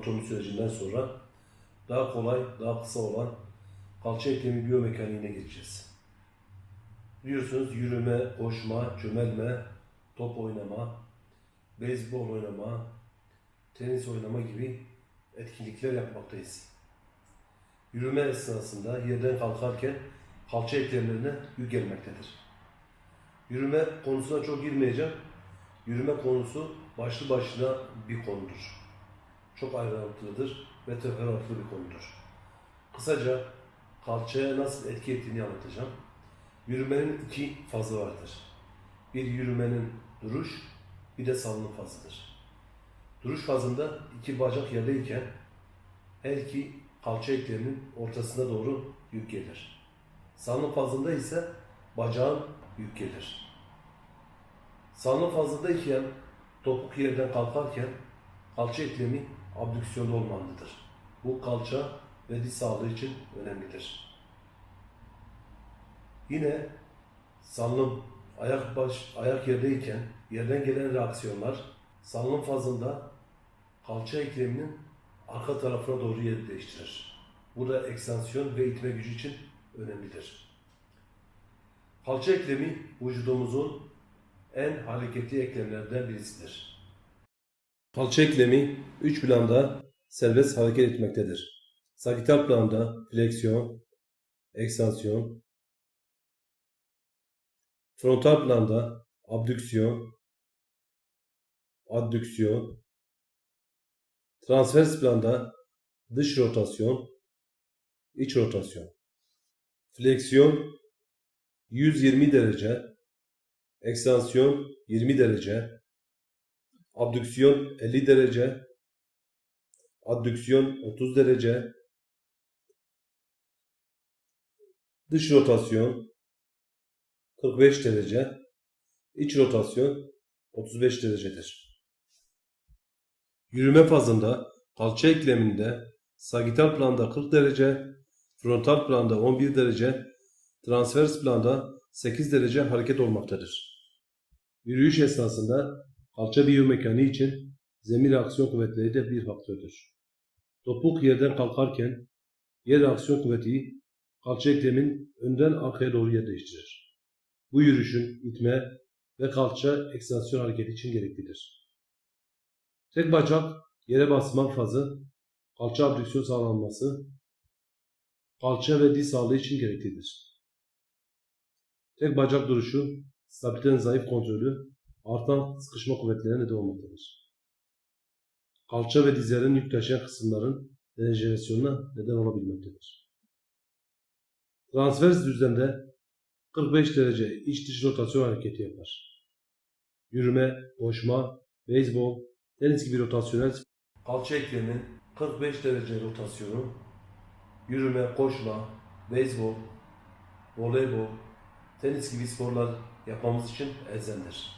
anatomi sürecinden sonra daha kolay, daha kısa olan kalça eklemi biyomekaniğine geçeceğiz. Biliyorsunuz yürüme, koşma, çömelme, top oynama, beyzbol oynama, tenis oynama gibi etkinlikler yapmaktayız. Yürüme esnasında yerden kalkarken kalça eklemlerine yük gelmektedir. Yürüme konusuna çok girmeyeceğim. Yürüme konusu başlı başına bir konudur. Çok ayrıntılıdır ve teferruatlı bir konudur. Kısaca kalçaya nasıl etki ettiğini anlatacağım. Yürümenin iki fazı vardır. Bir yürümenin duruş, bir de salınım fazıdır. Duruş fazında iki bacak yerdeyken her iki kalça ekleminin ortasına doğru yük gelir. Salınım fazında ise bacağın yük gelir. Salınım fazındayken topuk yerden kalkarken kalça eklemi abdüksiyonda olmalıdır. Bu kalça ve diz sağlığı için önemlidir. Yine salınım ayak baş ayak yerdeyken yerden gelen reaksiyonlar salınım fazında kalça ekleminin arka tarafına doğru yer değiştirir. Bu da ekstansiyon ve itme gücü için önemlidir. Kalça eklemi vücudumuzun en hareketli eklemlerden birisidir. Kalça eklemi 3 planda serbest hareket etmektedir. Sagital planda fleksiyon, ekstansiyon, frontal planda abdüksiyon, addüksiyon, transvers planda dış rotasyon, iç rotasyon, fleksiyon 120 derece, ekstansiyon 20 derece, abdüksiyon 50 derece, addüksiyon 30 derece, dış rotasyon 45 derece, iç rotasyon 35 derecedir. Yürüme fazında kalça ekleminde sagital planda 40 derece, frontal planda 11 derece, transvers planda 8 derece hareket olmaktadır. Yürüyüş esnasında kalça biyomekaniği için zemin reaksiyon kuvvetleri de bir faktördür. Topuk yerden kalkarken yer reaksiyon kuvveti kalça eklemin önden arkaya doğru yer değiştirir. Bu yürüyüşün itme ve kalça ekstansiyon hareketi için gereklidir. Tek bacak yere basma fazı, kalça abdüksiyon sağlanması, kalça ve diz sağlığı için gereklidir. Tek bacak duruşu, stabilitenin zayıf kontrolü, artan sıkışma kuvvetlerine neden olmaktadır. Kalça ve dizlerin yük taşıyan kısımların dejenerasyonuna neden olabilmektedir. Transvers düzlemde 45 derece iç dış rotasyon hareketi yapar. Yürüme, koşma, beyzbol, tenis gibi rotasyonel kalça eklemin 45 derece rotasyonu, yürüme, koşma, beyzbol, voleybol, tenis gibi sporlar yapmamız için elzemdir.